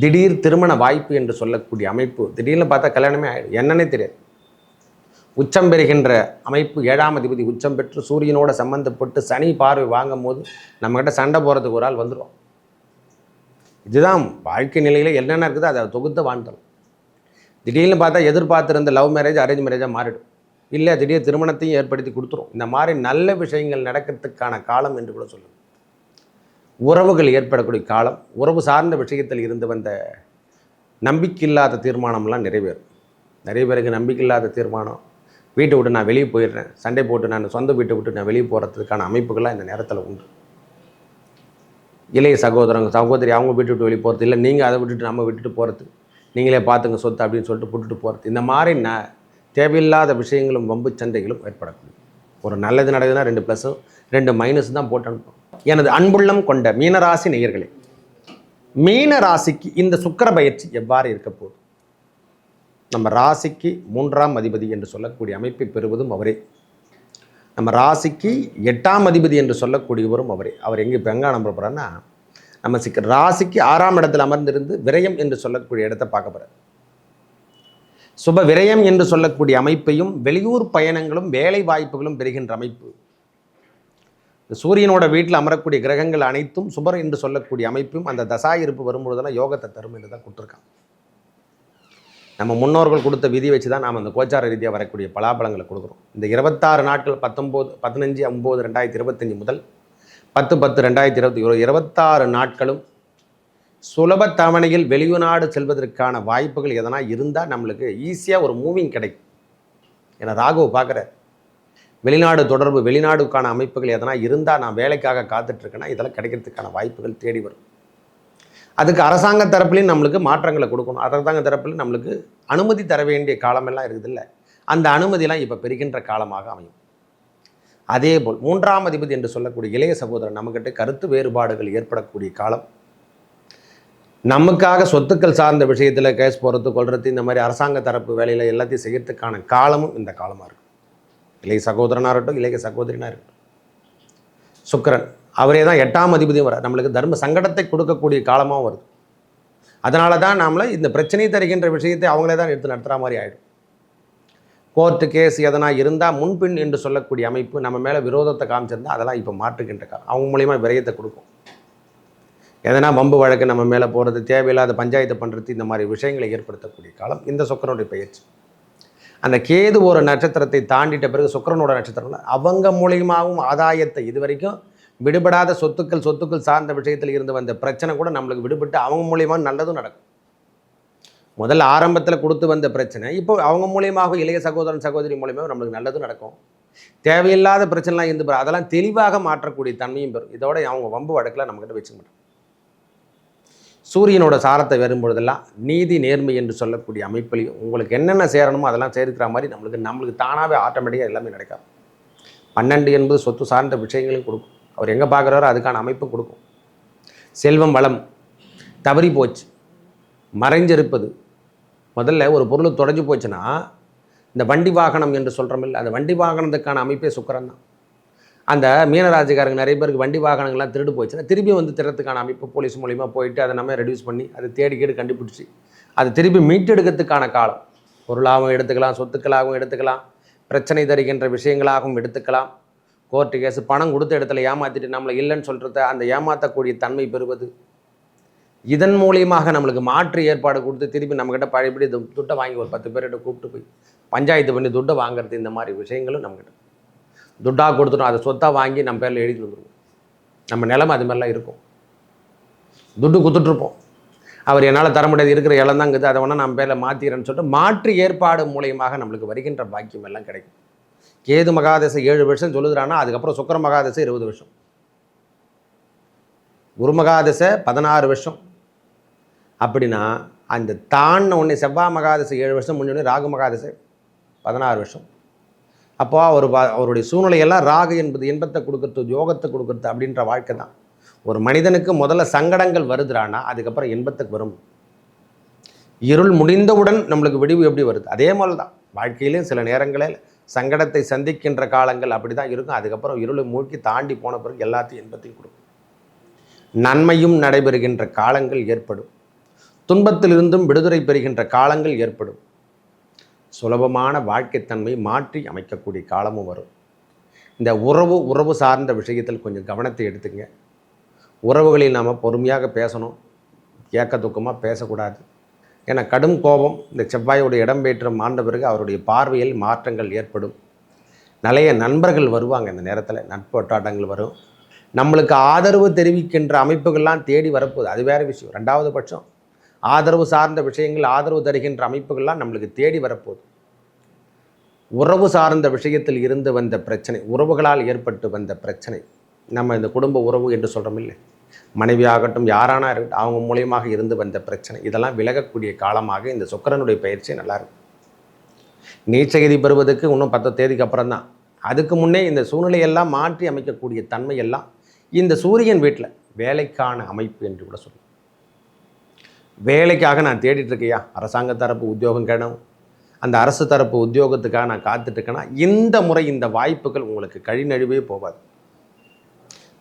திடீர் திருமண வாய்ப்பு என்று சொல்லக்கூடிய அமைப்பு திடீர்னு பார்த்தா கல்யாணமே ஆயிடும் என்னன்னே தெரியாது. உச்சம் பெறுகின்ற அமைப்பு ஏழாம் அதிபதி உச்சம் பெற்று சூரியனோட சம்பந்தப்பட்டு சனி பார்வை வாங்கும் போது நம்மக்கிட்ட சண்டை போகிறதுக்கு ஒரு ஆள் வந்துடும் இதுதான் வாழ்க்கை நிலையில் என்னென்ன இருக்குதோ அதை தொகுத்து வாழ்ந்துடும் திடீர்னு பார்த்தா எதிர்பார்த்திருந்த லவ் மேரேஜ் அரேஞ்ச் மேரேஜாக மாறிடும். இல்லை திடீர் திருமணத்தையும் ஏற்படுத்தி கொடுத்துரும். இந்த மாதிரி நல்ல விஷயங்கள் நடக்கிறதுக்கான காலம் என்று கூட சொல்லுங்கள் உறவுகள் ஏற்படக்கூடிய காலம் உறவு சார்ந்த விஷயத்தில் இருந்து வந்த நம்பிக்கையில்லாத தீர்மானம்லாம் நிறைவேறும். நிறைய பேருக்கு நம்பிக்கையில்லாத தீர்மானம் வீட்டை விட்டு நான் வெளியே போயிடுறேன் சண்டை போட்டு நான் சொந்த வீட்டை விட்டு நான் வெளியே போகிறதுக்கான அமைப்புகள்லாம் இந்த நேரத்தில் உண்டு. இளைய சகோதரங்க சகோதரி அவங்க வீட்டு விட்டு வெளியே போகிறது இல்லை நீங்கள் அதை விட்டுட்டு நம்ம விட்டுட்டு போகிறது நீங்களே பார்த்துங்க சொத்து அப்படின்னு சொல்லிட்டு விட்டுட்டு போகிறது இந்த மாதிரி ந தேவையில்லாத விஷயங்களும் வம்பு சண்டைகளும் ஏற்படக்கூடிய ஒரு நல்லது நடக்குதுன்னா ரெண்டு ப்ளஸ்ஸும் ரெண்டு மைனஸ் தான் போட்டு அனுப்பும் எனது அன்புள்ளம் கொண்ட மீனராசி நேயர்களே மீன ராசிக்கு இந்த சுக்கிர பயிற்சி எவ்வாறு இருக்க போகுது? நம்ம ராசிக்கு மூன்றாம் அதிபதி என்று சொல்லக்கூடிய அமைப்பை பெறுவதும் அவரே. நம்ம ராசிக்கு எட்டாம் அதிபதி என்று சொல்லக்கூடியவரும் அவரே. அவர் எங்கே இப்போ எங்கே நம்ப போகிறான்னா நம்ம சிக்க ராசிக்கு ஆறாம் இடத்தில் அமர்ந்திருந்து விரயம் என்று சொல்லக்கூடிய இடத்தை பார்க்க போகிறார் சுப விரயம் என்று சொல்லக்கூடிய அமைப்பையும் வெளியூர் பயணங்களும் வேலை வாய்ப்புகளும் பெறுகின்ற அமைப்பு. சூரியனோட வீட்டில் அமரக்கூடிய கிரகங்கள் அனைத்தும் சுபர் என்று சொல்லக்கூடிய அமைப்பும் அந்த தசா இருப்பு வரும்பொழுதெல்லாம் யோகத்தை தரும் என்று தான் கொடுத்துருக்காங்க. நம்ம முன்னோர்கள் கொடுத்த விதி வச்சு தான் நாம் அந்த கோச்சார ரீதியாக வரக்கூடிய பலாபலங்களை கொடுக்குறோம். இந்த இருபத்தாறு நாட்கள் பத்தொம்போது பதினஞ்சு ஒம்பது ரெண்டாயிரத்தி இருபத்தஞ்சி முதல் பத்து பத்து ரெண்டாயிரத்தி இருபத்தி ஒரு இருபத்தாறு நாட்களும் சுலப தவணையில் வெளிநாடு செல்வதற்கான வாய்ப்புகள் எதனா இருந்தால் நம்மளுக்கு ஈஸியாக ஒரு மூவிங் கிடைக்கும். ஏன்னா ராகுவை பார்க்குற வெளிநாடு தொடர்பு வெளிநாடுக்கான அமைப்புகள் எதனா இருந்தால் நான் வேலைக்காக காத்துட்ருக்கேன்னா இதெல்லாம் கிடைக்கிறதுக்கான வாய்ப்புகள் தேடி வரும். அதுக்கு அரசாங்க தரப்புலையும் நம்மளுக்கு மாற்றங்களை கொடுக்கணும். அரசாங்க தரப்புலையும் நம்மளுக்கு அனுமதி தர வேண்டிய காலமெல்லாம் இருக்குதுல்ல. அந்த அனுமதியெல்லாம் இப்போ பெறுகின்ற காலமாக அமையும். அதே போல் மூன்றாம் அதிபதி என்று சொல்லக்கூடிய இளைய சகோதரன் நம்மக்கிட்ட கருத்து வேறுபாடுகள் ஏற்படக்கூடிய காலம். நமக்காக சொத்துக்கள் சார்ந்த விஷயத்தில் கேஸ் போகிறது கொள்றது இந்த மாதிரி அரசாங்க தரப்பு வேலையில் எல்லாத்தையும் செய்யறதுக்கான காலமும் இந்த காலமாக இருக்கும் இளைய சகோதரனாக இருக்கட்டும் இளைய சகோதரினாக இருக்கட்டும். சுக்கிரன் அவரே தான் எட்டாம் அதிபதியும் வர நம்மளுக்கு தர்ம சங்கடத்தை கொடுக்கக்கூடிய காலமாகவும் வருது. அதனால தான் நாமளை இந்த பிரச்சனை தருகின்ற விஷயத்தை அவங்களே தான் எடுத்து நடத்துகிற மாதிரி ஆகிடும் கோர்ட்டு கேஸ் எதனா இருந்தால் முன்பின் என்று சொல்லக்கூடிய அமைப்பு நம்ம மேலே விரோதத்தை காமிச்சிருந்தால் அதெல்லாம் இப்போ மாற்றுகின்ற காலம். அவங்க மூலியமா விரயத்தை கொடுக்கும். எதனா வம்பு வழக்கு நம்ம மேலே போகிறது தேவையில்லாத பஞ்சாயத்து பண்ணுறது இந்த மாதிரி விஷயங்களை ஏற்படுத்தக்கூடிய காலம். இந்த சுக்கரனுடைய பயிற்சி. அந்த கேது ஒரு நட்சத்திரத்தை தாண்டிட்ட பிறகு சுக்கிரனோட நட்சத்திரம் அவங்க மூலியமாகவும் ஆதாயத்தை இது வரைக்கும் விடுபடாத சொத்துக்கள் சொத்துக்கள் சார்ந்த விஷயத்தில் இருந்து வந்த பிரச்சனை கூட நம்மளுக்கு விடுபட்டு அவங்க மூலியமாக நல்லதும் நடக்கும். முதல்ல ஆரம்பத்தில் கொடுத்து வந்த பிரச்சனை இப்போ அவங்க மூலியமாக இளைய சகோதரன் சகோதரி மூலியமாக நம்மளுக்கு நல்லதும் நடக்கும். தேவையில்லாத பிரச்சனைலாம் இருந்து பாரு, அதெல்லாம் தெளிவாக மாற்றக்கூடிய தன்மையும் பெறும். இதோட அவங்க வம்பு வழக்கில் நம்மக்கிட்ட வச்சுக்க மாட்டோம். சூரியனோட சாரத்தை வரும்பொழுதெல்லாம் நீதி நேர்மை என்று சொல்லக்கூடிய அமைப்பிலையும் உங்களுக்கு என்னென்ன சேரணுமோ அதெல்லாம் சேர்க்கிற மாதிரி நம்மளுக்கு நம்மளுக்கு தானாகவே ஆட்டோமேட்டிக்காக எல்லாமே நடக்காது. பன்னெண்டு என்பது சொத்து சார்ந்த விஷயங்களையும் கொடுக்கும். அவர் எங்கே பார்க்குறாரோ அதுக்கான அமைப்பும் கொடுக்கும். செல்வம் வளம் தவறி போச்சு. மறைஞ்சிருப்பது. முதல்ல ஒரு பொருள் தொலைஞ்சு போச்சுன்னா இந்த வண்டி வாகனம் என்று சொல்கிறோமில்ல அந்த வண்டி வாகனத்துக்கான அமைப்பே சுக்கரன் தான் அந்த மீனராஜிக்காரங்க நிறைய பேருக்கு வண்டி வாகனங்கள்லாம் திருடு போச்சுன்னா திருப்பி வந்து திருறதுக்கான அமைப்பு போலீஸ் மூலிமா போயிட்டு அதை நம்ம ரெடியூஸ் பண்ணி அதை தேடி கேடு கண்டுபிடிச்சி. அதை திருப்பி மீட்டெடுக்கிறதுக்கான காலம். பொருளாகவும் எடுத்துக்கலாம் சொத்துக்களாகவும் எடுத்துக்கலாம் பிரச்சனை தருகின்ற விஷயங்களாகவும் எடுத்துக்கலாம். கோர்ட்டு கேஸ் பணம் கொடுத்த இடத்துல ஏமாற்றிட்டு நம்மளை இல்லைன்னு சொல்கிறத அந்த ஏமாற்றக்கூடிய தன்மை பெறுவது. இதன் மூலியமாக நம்மளுக்கு மாற்று ஏற்பாடு கொடுத்து திருப்பி நம்மக்கிட்ட பழையபடி துட்டை வாங்கி ஒரு பத்து பேர்கிட்ட கூப்பிட்டு போய் பஞ்சாயத்து பண்ணி துட்டை வாங்குறது இந்த மாதிரி விஷயங்களும் நம்மக்கிட்ட துட்டாக கொடுத்துட்டோம் அதை சொத்தாக வாங்கி நம்ம பேரில் எழுதி கொடுத்துருவோம். நம்ம நிலமை அது மாதிரிலாம் இருக்கும். துட்டு கொடுத்துட்ருப்போம் அவர் என்னால் தர முடியாது இருக்கிற இடம் தான் இருக்குது அதை வேணால் நம்ம பேரில் மாற்றிக்கிறேன்னு சொல்லிட்டு மாற்று ஏற்பாடு மூலியமாக நம்மளுக்கு வருகின்ற பாக்கியம் எல்லாம் கிடைக்கும். கேது மகாதசை ஏழு வருஷம் சொல்லுதுறான்னா அதுக்கப்புறம் சுக்கர மகாதசை இருபது வருஷம். குரு மகாதசை பதினாறு வருஷம். அப்படின்னா அந்த தாண்டின ஒன்று செவ்வாய் மகாதசை ஏழு வருஷம் முடிஞ்சோடனே ராகு மகாதசை பதினாறு வருஷம். அப்போ அவர் அவருடைய சூழ்நிலையெல்லாம் ராகு என்பது இன்பத்தை கொடுக்கறது யோகத்தை கொடுக்கறது அப்படின்ற வாழ்க்கை தான். ஒரு மனிதனுக்கு முதல்ல சங்கடங்கள் வருதுறானா அதுக்கப்புறம் இன்பத்துக்கு வரும். இருள் முடிந்தவுடன் நம்மளுக்கு விடிவு எப்படி வருது? அதே மாதிரி தான் வாழ்க்கையிலேயும் சில நேரங்களில் சங்கடத்தை சந்திக்கின்ற காலங்கள் அப்படி தான் இருக்கும். அதுக்கப்புறம் இருளை மூழ்கி தாண்டி போன பிறகு எல்லாத்தையும் இன்பத்தையும் கொடுக்கும். நன்மையும் நடைபெறுகின்ற காலங்கள் ஏற்படும். துன்பத்திலிருந்தும் விடுதலை பெறுகின்ற காலங்கள் ஏற்படும். சுலபமான வாழ்க்கைத்தன்மை மாற்றி அமைக்கக்கூடிய காலமும் வரும். இந்த உறவு உறவு சார்ந்த விஷயத்தில் கொஞ்சம் கவனத்தை எடுத்துங்க உறவுகளில் நாம் பொறுமையாக பேசணும். ஏக்க துக்கமாக பேசக்கூடாது. ஏன்னா கடும் கோபம் இந்த செவ்வாயோடைய இடம்பெற்றம் ஆண்ட பிறகு அவருடைய பார்வையில் மாற்றங்கள் ஏற்படும். நிறைய நண்பர்கள் வருவாங்க இந்த நேரத்தில் நட்பு வட்டாட்டங்கள் வரும். நம்மளுக்கு ஆதரவு தெரிவிக்கின்ற அமைப்புகள்லாம் தேடி வரப்போகுது. அது வேறு விஷயம். ரெண்டாவது பட்சம் ஆதரவு சார்ந்த விஷயங்கள் ஆதரவு தருகின்ற அமைப்புகள்லாம் நம்மளுக்கு தேடி வரப்போகுது. உறவு சார்ந்த விஷயத்தில் இருந்து வந்த பிரச்சனை உறவுகளால் ஏற்பட்டு வந்த பிரச்சனை நம்ம இந்த குடும்ப உறவு என்று சொல்கிறோம் இல்லை மனைவியாகட்டும் யாரானா இருக்கட்டும் அவங்க மூலியமாக இருந்து வந்த பிரச்சனை இதெல்லாம் விலகக்கூடிய காலமாக இந்த சுக்கிரனுடைய பயிற்சி நல்லாயிருக்கும் நீச்சகதி பெறுவதற்கு இன்னும் பத்து தேதிக்கு அப்புறம் தான். அதுக்கு முன்னே இந்த சூழ்நிலையெல்லாம் மாற்றி அமைக்கக்கூடிய தன்மை எல்லாம் இந்த சூரியன் வீட்டில் வேலைக்கான அமைப்பு என்று கூட சொல்லுவோம் வேலைக்காக நான் தேடிட்டுருக்கையா? அரசாங்க தரப்பு உத்தியோகம் கேடும் அந்த அரசு தரப்பு உத்தியோகத்துக்காக நான் காத்துட்ருக்கேன்னா இந்த முறை இந்த வாய்ப்புகள் உங்களுக்கு கழிநழுவே போகாது.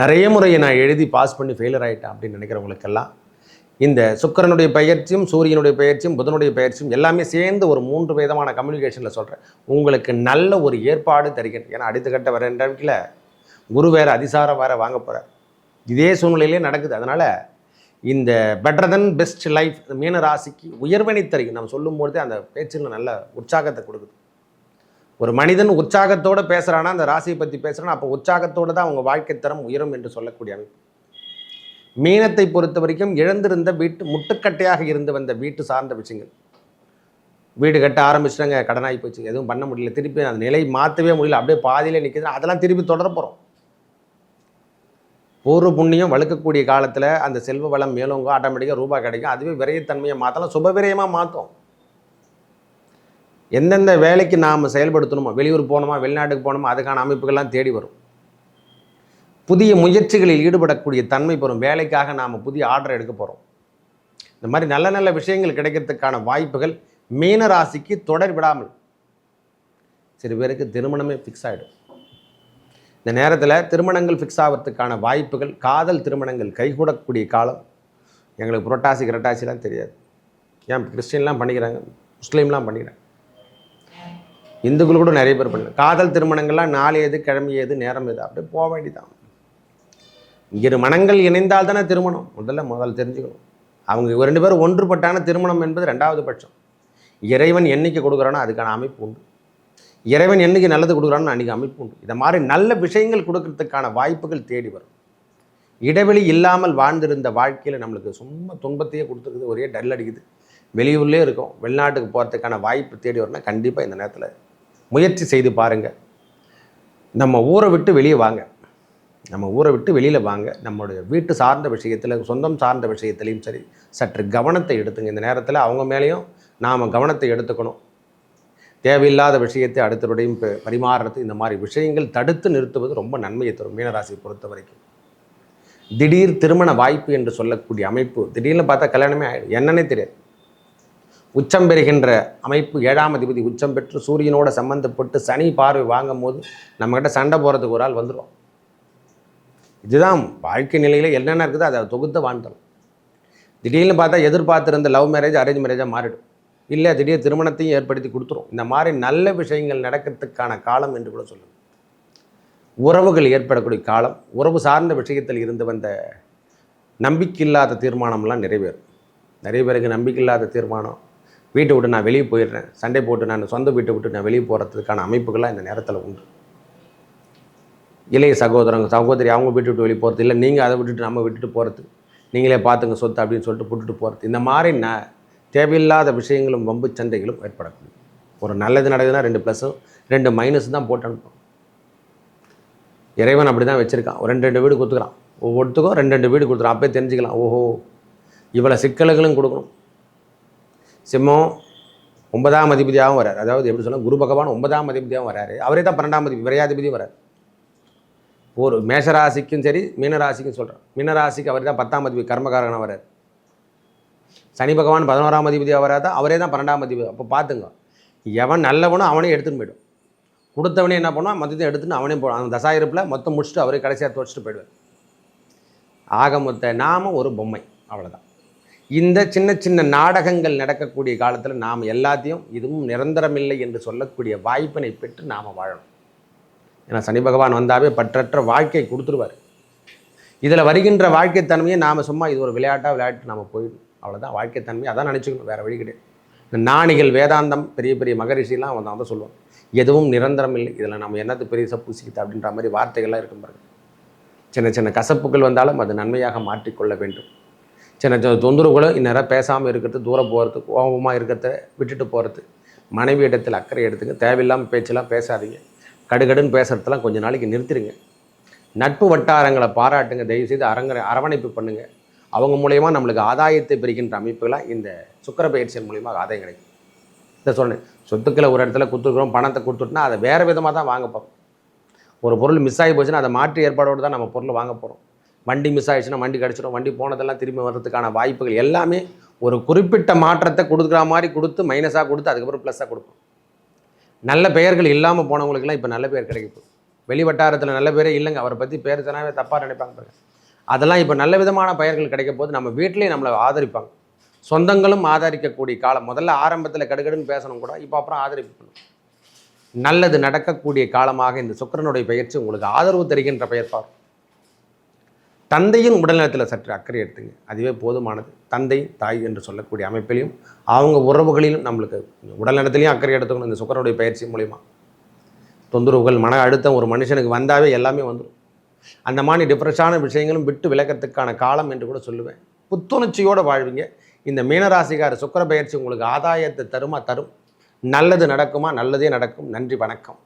நிறைய முறையை நான் எழுதி பாஸ் பண்ணி ஃபெயிலர் ஆகிட்டேன் அப்படின்னு நினைக்கிறவங்களுக்கெல்லாம் இந்த சுக்கரனுடைய பயிற்சியும் சூரியனுடைய பயிற்சியும் புதனுடைய பயிற்சியும் எல்லாமே சேர்ந்து ஒரு மூன்று விதமான கம்யூனிகேஷனில் சொல்கிறேன் உங்களுக்கு நல்ல ஒரு ஏற்பாடு தருகிறேன். ஏன்னா அடுத்த கட்ட வர வீட்டில் குரு வேறு அதிசாரம் வேறு வாங்க போகிறார் இதே சூழ்நிலையிலே நடக்குது. அதனால் இந்த பெட்டர் தென் பெஸ்ட் லைஃப் மீன ராசிக்கு உயர்வினை தருகிறது நம்ம சொல்லும்பொழுதே அந்த பேச்சில் நல்ல உற்சாகத்தை கொடுக்குது. ஒரு மனிதன் உற்சாகத்தோடு பேசுகிறானா அந்த ராசியை பற்றி பேசுகிறானா அப்போ உற்சாகத்தோடு தான் அவங்க வாழ்க்கை தரம் உயரும் என்று சொல்லக்கூடிய அமைப்பு மீனத்தை பொறுத்த வரைக்கும் இழந்திருந்த வீட்டு முட்டுக்கட்டையாக இருந்து வந்த வீட்டு சார்ந்த விஷயங்கள். வீடு கட்ட ஆரம்பிச்சிட்டாங்க கடனாகி போச்சு எதுவும் பண்ண முடியல. திருப்பி அந்த நிலை மாற்றவே முடியல. அப்படியே பாதியிலே நிற்கிது அதெல்லாம் திருப்பி தொடர போகிறோம் பூர்வ புண்ணியம் வழுக்கக்கூடிய காலத்தில் அந்த செல்வ வளம் மேலோங்க ஆட்டோமேட்டிக்காக ரூபாய் கிடைக்கும். அதுவே விரயத்தன்மையை மாற்றலாம் சுபவிரயமாக மாற்றும் எந்தெந்த வேலைக்கு நாம் செயல்படுத்தணுமோ வெளியூர் போகணுமா வெளிநாட்டுக்கு போகணுமா அதுக்கான அமைப்புகள்லாம் தேடி வரும். புதிய முயற்சிகளில் ஈடுபடக்கூடிய தன்மை பெறும். வேலைக்காக நாம் புதிய ஆர்டர் எடுக்க போகிறோம் இந்த மாதிரி நல்ல நல்ல விஷயங்கள் கிடைக்கிறதுக்கான வாய்ப்புகள் மீன ராசிக்கு தொடர் விடாமல் சில பேருக்கு திருமணமே ஃபிக்ஸ் ஆகிடும் இந்த நேரத்தில் திருமணங்கள் ஃபிக்ஸ் ஆகிறதுக்கான வாய்ப்புகள் காதல் திருமணங்கள் கைகூடக்கூடிய காலம். எங்களுக்கு புரட்டாசி கிரட்டாசிலாம் தெரியாது. ஏன் கிறிஸ்டின்லாம் பண்ணிக்கிறாங்க முஸ்லீம்லாம் பண்ணிக்கிறாங்க. இந்துக்கள் கூட நிறைய பேர் பண்ணுறாங்க காதல் திருமணங்கள்லாம் நாள் எது கிழமை எது நேரம் எது அப்படியே போக வேண்டியதான் இரு மனங்கள் இணைந்தால் தானே திருமணம். முதல்ல முதல்ல தெரிஞ்சுக்கணும். அவங்க ரெண்டு பேரும் ஒன்றுபட்டான திருமணம் என்பது ரெண்டாவது பட்சம். இறைவன் என்னைக்கு கொடுக்குறானோ அதுக்கான அமைப்பு உண்டு. இறைவன் என்னைக்கு நல்லது கொடுக்குறான்னு அன்றைக்கி அமைப்பு உண்டு. இதை மாதிரி நல்ல விஷயங்கள் கொடுக்கறதுக்கான வாய்ப்புகள் தேடி வரும். இடைவெளி இல்லாமல் வாழ்ந்திருந்த வாழ்க்கையில் நம்மளுக்கு சும்மா துன்பத்தையே கொடுத்துருக்குது ஒரே டல் அடிக்குது. வெளியூர்லேயே இருக்கும் வெளிநாட்டுக்கு போகிறதுக்கான வாய்ப்பு தேடி வரணும்னா கண்டிப்பாக இந்த நேரத்தில் முயற்சி செய்து பாருங்கள் நம்ம ஊரை விட்டு வெளியே வாங்க. நம்ம ஊரை விட்டு வெளியில் வாங்க. நம்மளுடைய வீட்டு சார்ந்த விஷயத்தில் சொந்தம் சார்ந்த விஷயத்துலையும் சரி சற்று கவனத்தை எடுத்துங்க. இந்த நேரத்தில் அவங்க மேலேயும் நாம் கவனத்தை எடுத்துக்கணும். தேவையில்லாத விஷயத்தை அடுத்தவருடையும் பரிமாறுறது இந்த மாதிரி விஷயங்கள் தடுத்து நிறுத்துவது ரொம்ப நன்மையை தரும் மீனராசியை பொறுத்த வரைக்கும். திடீர் திருமண வாய்ப்பு என்று சொல்லக்கூடிய அமைப்பு திடீர்னு பார்த்தா கல்யாணமே ஆகிடும் என்னன்னே தெரியாது. உச்சம் பெறுகின்ற அமைப்பு ஏழாம் அதிபதி உச்சம் பெற்று சூரியனோட சம்பந்தப்பட்டு சனி பார்வை வாங்கும் போது நம்மக்கிட்ட சண்டை போகிறதுக்கு ஒரு ஆள் வந்துடும் இதுதான் வாழ்க்கை நிலையில் என்னென்ன இருக்குதோ அதை தொகுத்து வாழ்ந்துடும் திடீர்னு பார்த்தா எதிர்பார்த்துருந்த லவ் மேரேஜ் அரேஞ்ச் மேரேஜாக மாறிடும். இல்லை திடீர் திருமணத்தையும் ஏற்படுத்தி கொடுத்துரும். இந்த மாதிரி நல்ல விஷயங்கள் நடக்கிறதுக்கான காலம் என்று கூட சொல்லணும் உறவுகள் ஏற்படக்கூடிய காலம் உறவு சார்ந்த விஷயத்தில் இருந்து வந்த நம்பிக்கையில்லாத தீர்மானம்லாம் நிறைவேறும். நிறைய பேருக்கு நம்பிக்கையில்லாத தீர்மானம் வீட்டை விட்டு நான் வெளியே போயிடுறேன் சண்டை போட்டு நான் சொந்த வீட்டை விட்டு நான் வெளியே போகிறதுக்கான அமைப்புகள்லாம் இந்த நேரத்தில் உண்டு. இளைய சகோதரங்க சகோதரி அவங்க வீட்டு விட்டு வெளியே போகிறது இல்லை நீங்கள் அதை விட்டுட்டு நம்ம விட்டுட்டு போகிறது நீங்களே பார்த்துங்க சொத்து அப்படின்னு சொல்லிட்டு விட்டுட்டு போகிறது இந்த மாதிரி நான் தேவையில்லாத விஷயங்களும் வம்பு சண்டைகளும் ஏற்படக்கூடும். ஒரு நல்லது நடக்குதுன்னா ரெண்டு ப்ளஸ்ஸும் ரெண்டு மைனஸ் தான் போட்டு அனுப்பும் இறைவன் அப்படி தான் வச்சுருக்கான். ஒரு ரெண்டு ரெண்டு வீடு கொடுத்துக்கிறான். ஒவ்வொருத்துக்கும் ரெண்டு ரெண்டு வீடு கொடுத்துறான். அப்போயே தெரிஞ்சுக்கலாம். ஓஹோ இவ்வளோ சிக்கல்களும் கொடுக்கணும். சிம்மம் ஒன்பதாம் அதிபதியாகவும் வரார் அதாவது எப்படி சொல்ல குரு பகவான் ஒன்பதாம் அதிபதியாகவும் வராரு அவரே தான் பன்னெண்டாம் அதிபதி விரையாதிபதியும் வரார் ஒரு மேஷராசிக்கும் சரி மீனராசிக்கும் சொல்கிறேன் மீனராசிக்கு அவர் தான் பத்தாம் அதிபதி கர்மகாரகனாக வர்றார். சனி பகவான் பதினோராம் அதிபதி அவராக தான் அவரே தான் பன்னெண்டாம் அதிபதி. அப்போ பார்த்துங்க எவன் நல்லவனோ அவனே எடுத்துன்னு போயிடும். கொடுத்தவனே என்ன பண்ணுவான் மொத்தத்தையும் எடுத்துன்னு அவனே போடும் அந்த தசாயிருப்பில் மொத்தம் முடிச்சுட்டு அவரே கடைசியாக துவச்சிட்டு போயிடுவார். ஆக மொத்த நாம ஒரு பொம்மை. அவ்வளோதான் இந்த சின்ன சின்ன நாடகங்கள் நடக்கக்கூடிய காலத்தில் நாம் எல்லாத்தையும் இதுவும் நிரந்தரமில்லை என்று சொல்லக்கூடிய வாய்ப்பினை பெற்று நாம் வாழணும். ஏன்னா சனி பகவான் வந்தாவே பற்றற்ற வாழ்க்கை கொடுத்துருவார். இதில் வருகின்ற வாழ்க்கைத்தன்மையை நாம் சும்மா இது ஒரு விளையாட்டாக விளையாட்டு நாம் போயிடும் அவ்வளோதான் வாழ்க்கைத்தன்மை அதான் நினச்சிக்கணும். வேறு வழி கிடையாது. இந்த ஞானிகள் வேதாந்தம் பெரிய பெரிய மகரிஷிலாம் அவன் தான் சொல்லுவான் எதுவும் நிரந்தரம் இல்லை. இதில் நம்ம என்னது பெருசாக பூசிக்கிட்டு அப்படின்ற மாதிரி வார்த்தைகள்லாம் இருக்கும் பாருங்க. சின்ன சின்ன கசப்புகள் வந்தாலும் அது நன்மையாக மாற்றிக்கொள்ள வேண்டும். சின்ன சின்ன தொந்தரவுகளும் இந்நேரம் பேசாமல் இருக்கிறது தூரம் போகிறது கோபமாக இருக்கிறத விட்டுட்டு போகிறது மனைவி இடத்தில் அக்கறை எடுத்துங்க தேவையில்லாமல் பேச்செல்லாம் பேசாதீங்க. கடுகடுன்னு பேசுகிறதெல்லாம் கொஞ்ச நாளைக்கு நிறுத்திடுங்க. நட்பு வட்டாரங்களை பாராட்டுங்க. தயவுசெய்து அரங்க அரவணைப்பு பண்ணுங்கள் அவங்க மூலயமா நம்மளுக்கு ஆதாயத்தை பெறுகின்ற அமைப்புகளாக இந்த சுக்கர பயிற்சியின் மூலயமா ஆதாயம் கிடைக்கும். இதை சொன்னேன் சொத்துக்களை ஒரு இடத்துல கொடுத்துருக்குறோம் பணத்தை கொடுத்துட்டோம்னா அதை வேறு விதமாக தான் வாங்க போகிறோம் ஒரு பொருள் மிஸ் ஆகி போச்சுன்னா அதை மாற்று ஏற்பாடோடு தான் நம்ம பொருள் வாங்க போகிறோம் வண்டி மிஸ் ஆகிடுச்சுன்னா வண்டி கிடச்சிடும் வண்டி போனதெல்லாம் திரும்பி வர்றதுக்கான வாய்ப்புகள் எல்லாமே ஒரு குறிப்பிட்ட மாற்றத்தை கொடுக்குற மாதிரி கொடுத்து மைனஸாக கொடுத்து அதுக்கப்புறம் ப்ளஸ்ஸாக கொடுக்கும் நல்ல பெயர்கள் இல்லாமல் போனவங்களுக்குலாம் இப்போ நல்ல பேர் கிடைக்கும் வெளி வட்டாரத்தில் நல்ல பேரே இல்லைங்க. அவரை பற்றி பேர் சொன்னாவே தப்பாக நினைப்பாங்க பாருங்கள் அதெல்லாம் இப்போ நல்ல விதமான பயிர்கள் கிடைக்க போது நம்ம வீட்டிலேயே நம்மளை ஆதரிப்பாங்க. சொந்தங்களும் ஆதரிக்கக்கூடிய காலம் முதல்ல ஆரம்பத்தில் கடுகடுன்னு பேசணும் கூட இப்போ அப்புறம் ஆதரிப்பு நல்லது நடக்கக்கூடிய காலமாக இந்த சுக்கிரனுடைய பயிற்சி உங்களுக்கு ஆதரவு தருகின்ற பெயர்ப்பார் தந்தையின் உடல்நலத்தில் சற்று அக்கறை எடுத்துங்க. அதுவே போதுமானது. தந்தை தாய் என்று சொல்லக்கூடிய அமைப்பிலையும் அவங்க உறவுகளிலும் நம்மளுக்கு உடல்நலத்திலையும் அக்கறை எடுத்துக்கணும் இந்த சுக்கரனுடைய பயிற்சி மூலிமா தொந்தரவுகள் மன அழுத்தம் ஒரு மனுஷனுக்கு வந்தாவே எல்லாமே வந்துடும் அந்த மாதிரி டிப்ரெஷான விஷயங்களும் விட்டு விலகத்துக்கான காலம் என்று கூட சொல்லுவேன். புத்துணர்ச்சியோடு வாழ்வீங்க. இந்த மீனராசிக்கார சுக்கர பயிற்சி உங்களுக்கு ஆதாயத்தை தருமா? தரும். நல்லது நடக்குமா? நல்லதே நடக்கும். நன்றி வணக்கம்.